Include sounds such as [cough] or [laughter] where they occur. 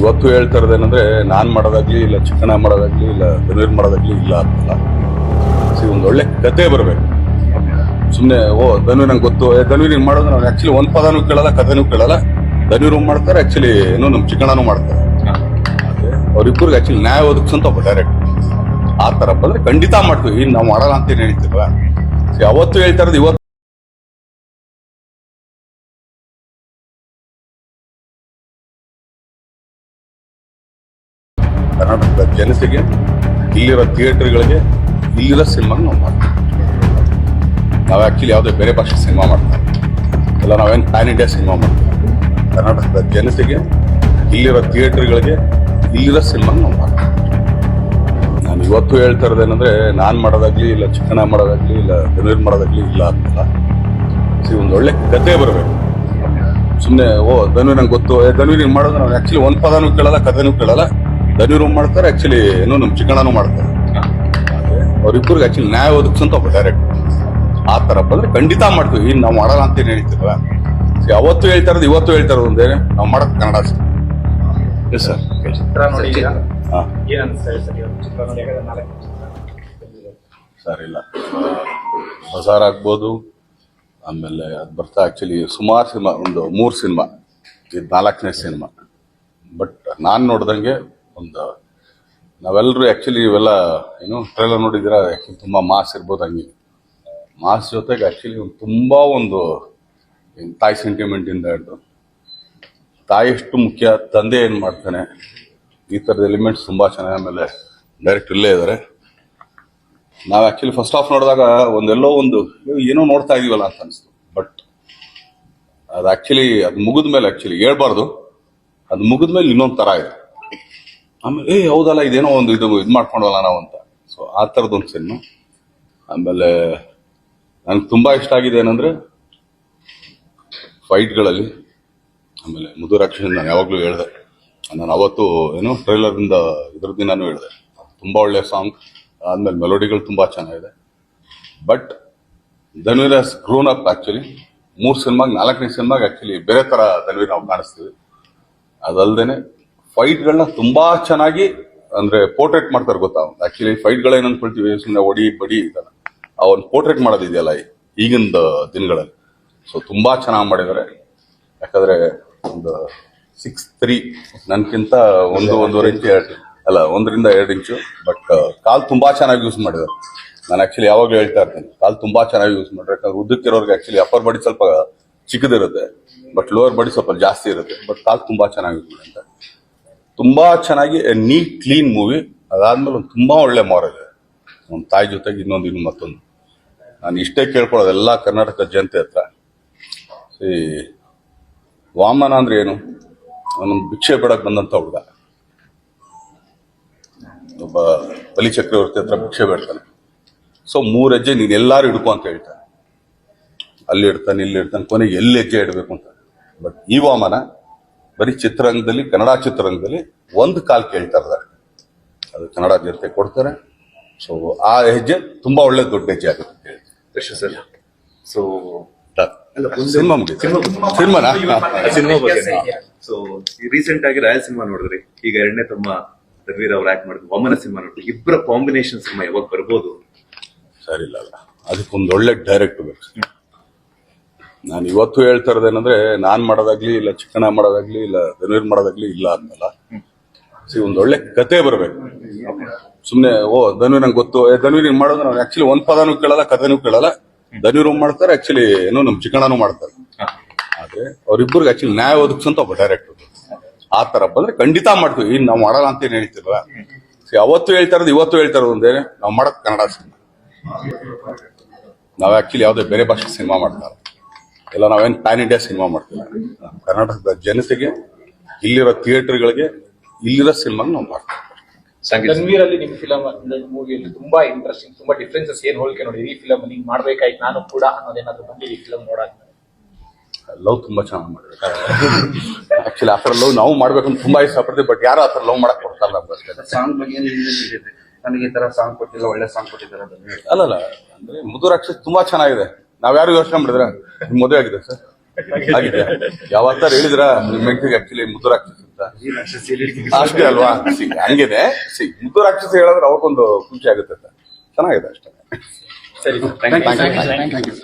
ನಾನು ಇವತ್ತು ಹೇಳ್ತಾ ಇರೋದೇನಂದ್ರೆ ನಾನ್ ಮಾಡೋದಾಗ್ಲಿ, ಇಲ್ಲ ಚಿಕ್ಕಣ ಮಾಡೋದಾಗ್ಲಿ, ಇಲ್ಲ ಧನೀರ್ ಮಾಡೋದಾಗ್ಲಿ, ಇಲ್ಲ ಅಂತಲ್ಲ. ಸಿ ಒಂದು ಒಳ್ಳೆ ಕತೆ ಬರಬೇಕು. ಸುಮ್ನೆ, ಓ ಧನು ನಂಗೆ ಗೊತ್ತು. ಏ ಧನು ನೀನು ಮಾಡೋದು ನಾವು ಆಕ್ಚುಲಿ ಒಂದ್ ಪದನೂ ಕೇಳಲ್ಲ, ಕಥೆನೂ ಕೇಳಲ್ಲ. ಧನುರು ಮಾಡ್ತಾರೆ ಆಕ್ಚುಲಿ ಏನು ನಮ್ ಚಿಕ್ಕಣನೂ ಮಾಡ್ತಾರೆ. ಅವ್ರಿಬ್ಬರಿಗೆ ಆಕ್ಚುಲಿ ನ್ಯಾಯ ಒದಗಿಸಂತ ಒಬ್ಬ ಡೈರೆಕ್ಟ್ ಆ ತರ ಬಂದ್ರೆ ಖಂಡಿತ ಮಾಡ್ತೀವಿ. ಇನ್ನು ನಾವು ಮಾಡಲ್ಲ ಅಂತ ಏನ್ ಹೇಳ್ತೀವ ಅವತ್ತು ಹೇಳ್ತಾ ಇರೋದು ಇವತ್ತು ಕರ್ನಾಟಕದ ಜನತೆಗೆ ಇಲ್ಲಿರೋ ಥಿಯೇಟರ್ಗಳಿಗೆ ಇಲ್ಲಿರೋ ಸಿನಿಮಾ ನಾವು ಮಾಡ್ತೀವಿ. ನಾವು ಆ್ಯಕ್ಚುಲಿ ಯಾವುದೇ ಬೇರೆ ಭಾಷೆ ಸಿನಿಮಾ ಮಾಡ್ತಾರೆ ಇಲ್ಲ ನಾವೇನು ಪ್ಯಾನ್ ಇಂಡಿಯಾ ಸಿನಿಮಾ ಮಾಡ್ತೀವಿ. ಕರ್ನಾಟಕದ ಜನತೆಗೆ ಇಲ್ಲಿರೋ ಥಿಯೇಟರ್ಗಳಿಗೆ ಇಲ್ಲಿರೋ ಸಿನಿಮಾ ನಾವು ಮಾಡ್ತೀವಿ. ನಾನು ಇವತ್ತು ಹೇಳ್ತಾ ಇರೋದೇನೆಂದರೆ ನಾನು ಮಾಡೋದಾಗಲಿ, ಇಲ್ಲ ಚಿಕ್ಕನ ಮಾಡೋದಾಗ್ಲಿ, ಇಲ್ಲ ಗಣೀರ್ ಮಾಡೋದಾಗ್ಲಿ, ಇಲ್ಲ ಅಂತಲ್ಲ. ಸಿ ಒಂದು ಒಳ್ಳೆ ಕತೆ ಬರಬೇಕು. ಸುಮ್ಮನೆ ಓ ಧನು ನಂಗೆ ಗೊತ್ತು. ಧನು ನೀನು ಮಾಡೋದು ನಾವು ಆ್ಯಕ್ಚುಲಿ ಒಂದು ಪದನೂ ಕೇಳಲ್ಲ, ಕಥೆನೂ ಕೇಳಲ್ಲ. ಧನುರು ಮಾಡ್ತಾರೆ ಆಕ್ಚುಲಿ ಏನು ನಮ್ಮ ಚಿಕ್ಕಣ್ಣನೂ ಮಾಡ್ತಾರೆ. ಅವ್ರಿಬ್ಬರಿಗೆ ಆ್ಯಕ್ಚುಲಿ ನ್ಯಾಯ ಒದಗಿಸಂತ ಒಬ್ಬ ಡೈರೆಕ್ಟ್ ಆ ಥರ ಬಂದ್ರೆ ಖಂಡಿತ ಮಾಡ್ತೀವಿ. ಇನ್ನು ನಾವು ಮಾಡಲ್ಲ ಅಂತ ಹೇಳ್ತೀವ ಅವತ್ತು ಹೇಳ್ತಾ ಇರೋದು ಇವತ್ತು ಹೇಳ್ತಾ ಇರೋದು ಒಂದೇ. ನಾವು ಮಾಡೋದು ಕನ್ನಡ ಸರ್ ಸರ್ ಇಲ್ಲ. ಬಜಾರ್ ಆಗ್ಬೋದು ಆಮೇಲೆ ಅದು ಬರ್ತಾ ಆ್ಯಕ್ಚುಲಿ ಸುಮಾರು ಸಿನಿಮಾ ಒಂದು ಮೂರು ಸಿನಿಮಾ. ಇದು ನಾಲ್ಕನೇ ಸಿನಿಮಾ. ಬಟ್ ನಾನು ನೋಡ್ದಂಗೆ ಒಂದು ನಾವೆಲ್ಲರೂ ಆ್ಯಕ್ಚುಲಿ ಇವೆಲ್ಲ, ಏನು ಟ್ರೈಲರ್ ನೋಡಿದ್ದೀರಾ? ಆ್ಯಕ್ಚುಲಿ ತುಂಬ ಮಾಸ್ ಇರ್ಬೋದು ಹಂಗೆ. ಮಾಸ್ ಜೊತೆಗೆ ಆ್ಯಕ್ಚುಲಿ ಒಂದು ತುಂಬ ಒಂದು ತಾಯಿ ಸೆಂಟಿಮೆಂಟಿಂದ ಹಿಡ್ದು. ತಾಯಿ ಎಷ್ಟು ಮುಖ್ಯ, ತಂದೆ ಏನು ಮಾಡ್ತಾನೆ, ಈ ಥರದ ಎಲಿಮೆಂಟ್ಸ್ ತುಂಬ ಚೆನ್ನಾಗಿ ಆಮೇಲೆ ಡೈರೆಕ್ಟ್ ಇಲ್ಲೇ ಇದ್ದಾರೆ. ನಾವು ಆ್ಯಕ್ಚುಲಿ ಫಸ್ಟ್ ಆಫ್ ನೋಡಿದಾಗ ಒಂದೆಲ್ಲೋ ಒಂದು, ಏನೋ ನೋಡ್ತಾ ಇದೀವಲ್ಲ ಅಂತ ಅನಿಸ್ತು. ಬಟ್ ಅದು ಆ್ಯಕ್ಚುಲಿ ಅದು ಮುಗಿದ ಮೇಲೆ ಆ್ಯಕ್ಚುಲಿ ಹೇಳ್ಬಾರ್ದು. ಅದು ಮುಗಿದ ಮೇಲೆ ಇನ್ನೊಂದು ಥರ ಇದೆ. ಆಮೇಲೆ, ಏ, ಹೌದಲ್ಲ, ಇದೇನೋ ಒಂದು ಇದು ಇದು ಮಾಡ್ಕೊಂಡಲ್ಲ ನಾವು ಅಂತ. ಸೊ ಆ ಥರದೊಂದು ಸಿನಿಮಾ ಆಮೇಲೆ, ನನಗೆ ತುಂಬ ಇಷ್ಟ ಆಗಿದೆ ಏನಂದರೆ ಫೈಟ್ಗಳಲ್ಲಿ ಆಮೇಲೆ ಮುದುರಾಕ್ಷಿ ನಾನು ಯಾವಾಗಲೂ ಹೇಳಿದೆ. ನಾನು ಅವತ್ತು ಏನೋ ಟ್ರೈಲರಿಂದ ಇದ್ರ ದಿನಾನು ಹೇಳಿದೆ. ತುಂಬ ಒಳ್ಳೆಯ ಸಾಂಗ್ ಆದ್ಮೇಲೆ ಮೆಲೋಡಿಗಳು ತುಂಬ ಚೆನ್ನಾಗಿದೆ. ಬಟ್ ಧನ್ವೀರ್ ಹಸ್ ಗ್ರೋನ್ ಅಪ್ ಆ್ಯಕ್ಚುಲಿ ಮೂರು ಸಿನಿಮಾಗೆ ನಾಲ್ಕನೇ ಸಿನಿಮಾಗೆ ಆ್ಯಕ್ಚುಲಿ ಬೇರೆ ಥರ ಧನ್ವೀರ್ ನಾವು ಕಾಣಿಸ್ತೀವಿ. ಅದಲ್ದೇನೆ ಫೈಟ್ಗಳನ್ನ ತುಂಬಾ ಚೆನ್ನಾಗಿ ಅಂದ್ರೆ ಪೋರ್ಟ್ರೇಟ್ ಮಾಡ್ತಾರೆ ಗೊತ್ತಾ ಆಕ್ಚುಲಿ ಫೈಟ್ಗಳೇನು ಅನ್ಕೊಳ್ತೀವಿ ಸುಮ್ಮನೆ ಒಡಿ ಬಡಿ ಒಂದು ಪೋರ್ಟ್ರೇಟ್ ಮಾಡೋದಿದೆಯಲ್ಲ ಈಗಿನ ದಿನಗಳಲ್ಲಿ. ಸೊ ತುಂಬಾ ಚೆನ್ನಾಗಿ ಮಾಡಿದ್ದಾರೆ. ಯಾಕಂದ್ರೆ ಒಂದು ಸಿಕ್ಸ್ ತ್ರೀ ನನ್ಕಿಂತ ಒಂದು ಒಂದೂವರೆ ಇಂಚು ಎರಡು ಅಲ್ಲ ಒಂದರಿಂದ ಎರಡು ಇಂಚು ಬಟ್ ಕಾಲ್ ತುಂಬಾ ಚೆನ್ನಾಗಿ ಯೂಸ್ ಮಾಡಿದ್ದಾರೆ. ನಾನು ಆಕ್ಚುಲಿ ಯಾವಾಗಲೂ ಹೇಳ್ತಾ ಇರ್ತೀನಿ ಕಾಲ್ ತುಂಬಾ ಚೆನ್ನಾಗಿ ಯೂಸ್ ಮಾಡ್ರೆ ಯಾಕಂದ್ರೆ ಉದ್ದಕ್ಕಿರೋರ್ಗೆ ಆಕ್ಚುಲಿ ಅಪ್ಪರ್ ಬಾಡಿ ಸ್ವಲ್ಪ ಚಿಕ್ಕದಿರುತ್ತೆ ಬಟ್ ಲೋವರ್ ಬಾಡಿ ಸ್ವಲ್ಪ ಜಾಸ್ತಿ ಇರುತ್ತೆ ಬಟ್ ಕಾಲ್ ತುಂಬಾ ಚೆನ್ನಾಗಿ ಯೂಸ್ ಮಾಡಿದ್ದಾರೆ. ತುಂಬಾ ಚೆನ್ನಾಗಿ ನೀಟ್ ಕ್ಲೀನ್ ಮೂವಿ ಅದಾದ್ಮೇಲೆ ಒಂದು ತುಂಬಾ ಒಳ್ಳೆ ಇದೆ. ಒಂದು ತಾಯಿ ಜೊತೆಗೆ ಇನ್ನೊಂದು ಇನ್ನು ಮತ್ತೊಂದು. ನಾನು ಇಷ್ಟೇ ಕೇಳ್ಕೊಳ್ಳೋದು ಎಲ್ಲ ಕರ್ನಾಟಕ ಜನತೆ ಹತ್ರ. ಈ ವಾಮನ ಅಂದ್ರೆ ಏನು? ಅವನೊಂದು ಭಿಕ್ಷೆ ಬೇಡಕ್ಕೆ ಬಂದಂತ ಹುಡುಗ. ಒಬ್ಬ ಬಲಿಚಕ್ರವರ್ತಿ ಹತ್ರ ಭಿಕ್ಷೆ ಬೇಡ್ತಾನೆ. ಸೊ ಮೂರು ಹೆಜ್ಜೆ ನೀನು ಎಲ್ಲರೂ ಹಿಡ್ಕೊ ಅಂತ ಹೇಳ್ತಾನೆ. ಅಲ್ಲಿ ಇಡ್ತಾನೆ, ಇಲ್ಲಿ ಇಡ್ತಾನೆ, ಕೊನೆಗೆ ಎಲ್ಲಿ ಹೆಜ್ಜೆ ಇಡಬೇಕು ಅಂತ. ಬಟ್ ಈ ವಾಮನ ಬರೀ ಚಿತ್ರರಂಗದಲ್ಲಿ ಕನ್ನಡ ಚಿತ್ರರಂಗದಲ್ಲಿ ಒಂದು ಕಾಲ್ ಕೇಳ್ತಾ ಇದ್ದಾರೆ. ಅದು ಕನ್ನಡ ಜನತೆ ಕೊಡ್ತಾರೆ. ಸೊ ಆ ಹೆಜ್ಜೆ ತುಂಬಾ ಒಳ್ಳೆ ದೊಡ್ಡ ಹೆಜ್ಜೆ ಆಗುತ್ತೆ ಅಂತ. ಕೃಷ್ಣ ಸರ್. ಸೊ ಸಿನಿಮಾ ಮುಗಿತು ಸಿನಿಮಾನಾ? ಸಿನಿಮಾ ಬಗ್ಗೆ? ಸೊ ರೀಸೆಂಟ್ ಆಗಿ ರಾಯಲ್ ಸಿನಿಮಾ ನೋಡಿದ್ರಿ. ಈಗ ಎರಡನೇ ತಮ್ಮ ರವೀರ್ ಅವ್ರು ಆಕ್ಟ್ ಮಾಡಿದ್ರು. ವಮನ ಸಿನಿಮಾ ನೋಡಿದ್ರಿ. ಇಬ್ಬರ ಕಾಂಬಿನೇಷನ್ ಸಿನಿಮಾ ಯಾವಾಗ ಬರ್ಬೋದು? ಸರಿ ಇಲ್ಲ ಅದಕ್ಕೊಂದು ಒಳ್ಳೆ ಡೈರೆಕ್ಟ್ ಬೇಕು. ನಾನು ಇವತ್ತು ಹೇಳ್ತಾ ಇರೋದೇನಂದ್ರೆ ನಾನ್ ಮಾಡೋದಾಗ್ಲಿ, ಇಲ್ಲ ಚಿಕ್ಕಣ ಮಾಡೋದಾಗ್ಲಿ, ಇಲ್ಲ ಧನುರ್ ಮಾಡೋದಾಗ್ಲಿ ಇಲ್ಲ ಅಂತಲ್ಲ ಸಿ ಒಂದು ಒಳ್ಳೆ ಕತೆ ಬರಬೇಕು. ಸುಮ್ಮನೆ ಓ ಧನು ನಂಗೆ ಗೊತ್ತು. ಧನವಿರ್ ಧನು ನೀನು ಮಾಡೋದು ನಾವು ಆಕ್ಚುಲಿ ಒಂದ್ ಪದನೂ ಕೇಳಲ್ಲ, ಕಥೆನೂ ಕೇಳಲ್ಲ. ಧನುರು ಮಾಡ್ತಾರೆ ಆಕ್ಚುಲಿ ಏನೋ ನಮ್ ಚಿಕ್ಕಣನೂ ಮಾಡ್ತಾರೆ. ಆದ್ರೆ ಅವ್ರಿಬ್ಬರಿಗೆ ಆಕ್ಚುಲಿ ನ್ಯಾಯ ಒದಗಿಸಂತ ಒಬ್ಬ ಡೈರೆಕ್ಟ್ ಆ ತರ ಬಂದ್ರೆ ಖಂಡಿತ ಮಾಡ್ತೀವಿ. ಇನ್ನು ನಾವು ಮಾಡಲ್ಲ ಅಂತ ಏನ್ ಸಿ, ಅವತ್ತು ಹೇಳ್ತಾ ಇರೋದು ಇವತ್ತು ಹೇಳ್ತಾ ಇರೋದು ಒಂದೇ. ನಾವು ಮಾಡೋದು ಕನ್ನಡ ಸಿನಿಮಾ. ನಾವು ಆಕ್ಚುಲಿ ಯಾವುದೇ ಬೇರೆ ಭಾಷೆ ಸಿನಿಮಾ ಮಾಡ್ತಾರೆ ಇಲ್ಲ ನಾವೇನು ಪ್ಯಾನ್ ಇಂಡಿಯಾ ಸಿನಿಮಾ ಮಾಡ್ತೀವಿ. ಕರ್ನಾಟಕದ ಜನತೆಗೆ ಇಲ್ಲಿರೋ ಥಿಯೇಟರ್ಗಳಿಗೆ ಇಲ್ಲಿರೋ ಸಿನಿಮಾ ನಾವು ಮಾಡ್ತೀವಿ. ರಣವೀರ್ ಅಲ್ಲಿ ನಿಮ್ ಫಿಲಮ್ ಮೂವಿಯಲ್ಲಿ ತುಂಬಾ ಇಂಟ್ರೆಸ್ಟಿಂಗ್ ತುಂಬಾ ಡಿಫ್ರೆನ್ಸಸ್ ಏನ್ ಹೋಲಿಕೆ ನೋಡಿ? ಈ ಫಿಲಮ್ ನೀವು ಮಾಡ್ಬೇಕಾಯ್ತು ನಾನು ಕೂಡ ಅನ್ನೋದೇನಾದ್ರು ಬಂದಿದೆ ಈ ಫಿಲಮ್ ನೋಡಕ್. ಲವ್ ತುಂಬಾ ಚೆನ್ನಾಗಿ ಮಾಡಿದ್ದಾರೆ. [laughs] ಆಕ್ಚುಲಿ ಆ ಥರ ಲವ್ ನಾವು ಮಾಡ್ಬೇಕಂತ ತುಂಬಾ ಇಷ್ಟಪಡ್ತೀವಿ ಬಟ್ ಯಾರು ಆ ಥರ ಲವ್ ಮಾಡಕ್ ಕೊಡ್ತಾರಲ್ಲ ಅಷ್ಟೇ? ಸಾಂಗ್ ಬಗ್ಗೆ ಏನು ನನಗೆ ಈ ತರ ಸಾಂಗ್ ಕೊಟ್ಟಿಲ್ಲ ಒಳ್ಳೆ ಸಾಂಗ್ ಕೊಟ್ಟಿದ್ದಾರೆ ಅಲ್ಲಲ್ಲ ಅಂದ್ರೆ ಮುದುರಾಕ್ಷಿ ತುಂಬಾ ಚೆನ್ನಾಗಿದೆ. ನಾವ್ ಯಾರು ಯೋಚನೆ ಮಾಡಿದ್ರ? ಮದುವೆ ಆಗಿದೆ ಸರ್. ಆಗಿದೆ. ಯಾವತ್ತಾರು ಹೇಳಿದ್ರ? ನಿಮ್ ಹೆಂಡತಿಗೆ ಆಕ್ಚುಲಿ ಮುದ್ದು ಅಂತ. ಅಂತ ಅಷ್ಟೇ ಅಲ್ವಾ? ಸಿ ಹಂಗಿದೆ. ಸಿ ಮುದ್ದು ರಾಕ್ಷಸ ಹೇಳಿದ್ರೆ ಅವಕ್ಕೊಂದು ಖುಷಿ ಆಗುತ್ತೆ ಅಂತ. ಚೆನ್ನಾಗಿದೆ ಅಷ್ಟೇ. ಸರಿ sir thank you thank you